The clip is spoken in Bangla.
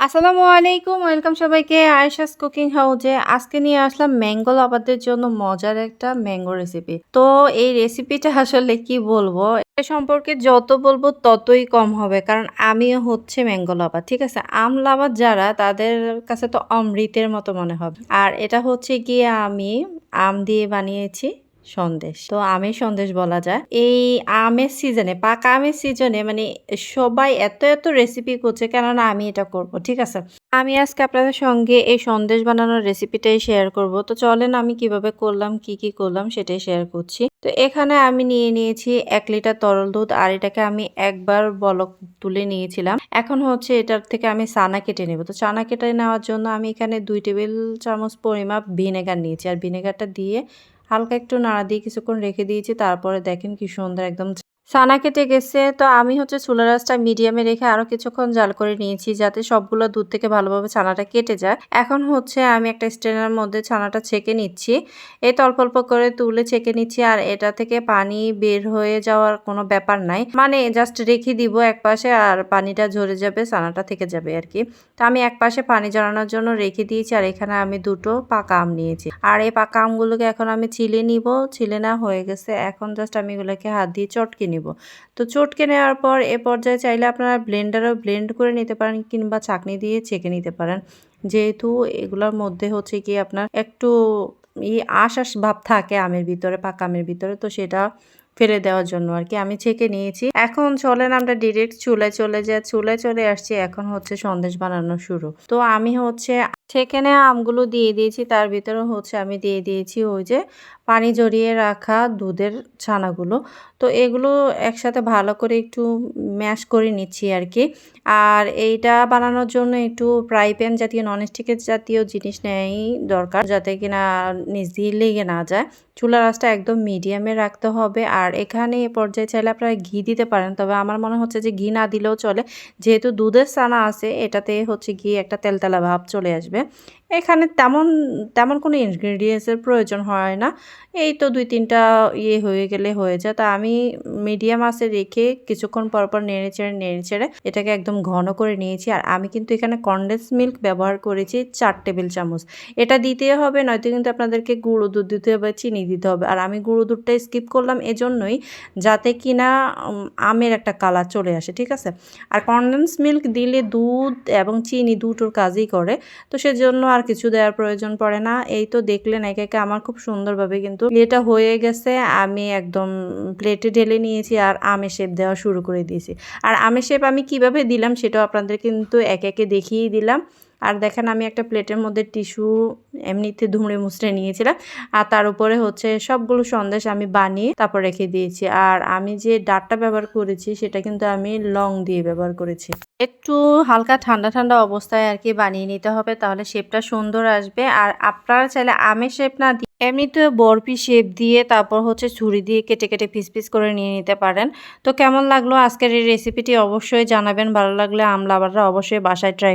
আসসালামু আলাইকুম, ওয়েলকাম সবাইকে। আয়েশাস কুকিং হাউজে আজকে নিয়ে আসলাম ম্যাঙ্গো লাভারদের জন্য মজার একটা ম্যাঙ্গো রেসিপি। তো এই রেসিপিটা আসলে কি বলব? সম্পর্কে যত বলব ততই কম হবে, কারণ আমিও হচ্ছে ম্যাঙ্গো লাভার, ঠিক আছে? আম লাভার যারা, তাদের কাছে তো অমৃতের মতো মনে হবে। আর এটা হচ্ছে গিয়ে আমি আম দিয়ে বানিয়েছি। সন্দেশ। তো আমের সন্দেশ বলা যায়। এই আমের সিজনে পাকা আমের সিজনে মানে সবাই এত এত রেসিপি করছে কেননা আমি এটা করব, ঠিক আছে? আমি আজকে আপনাদের সঙ্গে এই সন্দেশ বানানোর রেসিপিটাই শেয়ার করব। তো চলেন আমি কীভাবে করলাম, কি কি করলাম সেটাই শেয়ার করছি। তো এখানে আমি নিয়ে নিয়েছি এক লিটার তরল দুধ আর এটাকে আমি একবার বলক তুলে নিয়েছিলাম। এখন হচ্ছে এটার থেকে আমি সানা কেটে নেব। তো চানা কেটে নেওয়ার জন্য আমি এখানে দুই টেবিল চামচ পরিমাপ ভিনেগার নিয়েছি। আর ভিনেগারটা দিয়ে হালকা একটু নাড়া দিয়ে কিছুক্ষণ রেখে দিয়েছি তারপরে দেখেন কি সুন্দর একদম ছানা কেটে গেছে। তো আমি হচ্ছে চুলা রাসটা মিডিয়ামে রেখে আরও কিছুক্ষণ জাল করে নিয়েছি যাতে সবগুলো দুধ থেকে ভালোভাবে ছানাটা কেটে যায়। এখন হচ্ছে আমি একটা স্ট্রেনার মধ্যে ছানাটা ছেঁকে নিচ্ছি। এই অল্প অল্প করে তুলে ছেঁকে নিচ্ছি আর এটা থেকে পানি বের হয়ে যাওয়ার কোনো ব্যাপার নাই। মানে জাস্ট রেখে দিব এক পাশে আর পানিটা ঝরে যাবে, ছানাটা থেকে যাবে আর কি। তো আমি এক পাশে পানি জড়ানোর জন্য রেখে দিয়েছি আর এখানে আমি দুটো পাকা আম নিয়েছি। আর এই পাকা আমগুলোকে এখন আমি ছিলে নিব। ছিলে না হয়ে গেছে। এখন জাস্ট আমি এগুলোকে হাত দিয়ে চটকে নিব। নিব। তো চটকে নেওয়ার পর এ পর্যায়ে চাইলে আপনারা ব্লেন্ডারও ব্লেন্ড করে নিতে পারেন কিংবা চাকনি দিয়ে ছেঁকে নিতে পারেন। যেহেতু এগুলোর মধ্যে হচ্ছে কি আপনার একটু ই আশ আশ ভাব থাকে আমের ভিতরে, পাকা আমের ভিতরে, তো সেটা ফেলে দেওয়ার জন্য আর কি আমি ছেঁকে নিয়েছি। এখন চলেন আমরা ডিরেক্ট চুলায় চলে যাই। চুলায় চলে আসছি, এখন হচ্ছে সন্দেশ বানানো শুরু। তো আমি হচ্ছে সেখানে আমগুলো দিয়ে দিয়েছি, তার ভিতরে হচ্ছে আমি দিয়ে দিয়েছি ওই যে পানি জড়িয়ে রাখা দুধের ছানাগুলো। তো এগুলো একসাথে ভালো করে একটু ম্যাশ করে নিচ্ছি আর কি আর এইটা বানানোর জন্য একটু ফ্রাই প্যান জাতীয় ননস্টিকের জাতীয় জিনিস নেই দরকার, যাতে কিনা নিচ দিয়ে লেগে না যায়। চুলা রাসটা একদম মিডিয়ামে রাখতে হবে। আর এখানে এ পর্যায়ে চাইলে আপনারা ঘি দিতে পারেন, তবে আমার মনে হচ্ছে যে ঘি না দিলেও চলে। যেহেতু দুধের ছানা আছে, এটাতে হচ্ছে ঘি একটা তেলতেলা ভাব চলে আসবে। আসবে এখানে তেমন তেমন কোনো ইনগ্রিডিয়েন্টসের প্রয়োজন হয় না। এই তো দুই তিনটা ইয়ে হয়ে গেলে হয়ে যায়। তা আমি মিডিয়াম আসে রেখে কিছুক্ষণ পর পর নেড়ে চেড়ে নেড়ে চেড়ে এটাকে একদম ঘন করে নিয়েছি। আর আমি কিন্তু এখানে কনডেন্স মিল্ক ব্যবহার করেছি চার টেবিল চামচ। এটা দিতে হবে, নয়তো কিন্তু আপনাদেরকে গুঁড়ো দুধ দিতে হবে, চিনি দিতে হবে। আর আমি গুঁড়ো দুধটা স্কিপ করলাম এজন্যই যাতে কিনা আমের একটা কালার চলে আসে, ঠিক আছে? আর কনডেন্স মিল্ক দিলে দুধ এবং চিনি দুটোর কাজই করে। তো সেজন্য আর কিছু দেওয়ার প্রয়োজন পড়ে না। এই তো দেখলেন একে একে আমার খুব সুন্দরভাবে কিন্তু এটা হয়ে গেছে। আমি একদম প্লেটে ঢেলে নিয়েছি আর আমের শেপ দেওয়া শুরু করে দিয়েছি। আর আমের শেপ আমি কীভাবে দিলাম সেটাও আপনাদের কিন্তু একে একে দেখিয়ে দিলাম। আর দেখেন আমি একটা প্লেটের মধ্যে টিস্যু এমনিতে ধুমড়ে মুচড়ে নিয়েছিলাম। আর তার উপরে হচ্ছে সবগুলো সন্দেশ আমি বানিয়ে তারপর রেখে দিয়েছি। আর আমি যে ডাটটা ব্যবহার করেছি সেটা কিন্তু আমি লং দিয়ে ব্যবহার করেছি। একটু হালকা ঠান্ডা ঠান্ডা অবস্থায় আর কি বানিয়ে নিতে হবে, তাহলে শেপটা সুন্দর আসবে। আর আপনারা চাইলে আমের শেপ না দিয়ে এমনিতে বরফি শেপ দিয়ে তারপর হচ্ছে ছুরি দিয়ে কেটে কেটে পিস পিস করে নিয়ে নিতে পারেন। তো কেমন লাগল আজকের এই রেসিপিটি অবশ্যই জানাবেন, ভালো লাগলে আমলাবাররা অবশ্যই বাসায় ট্রাই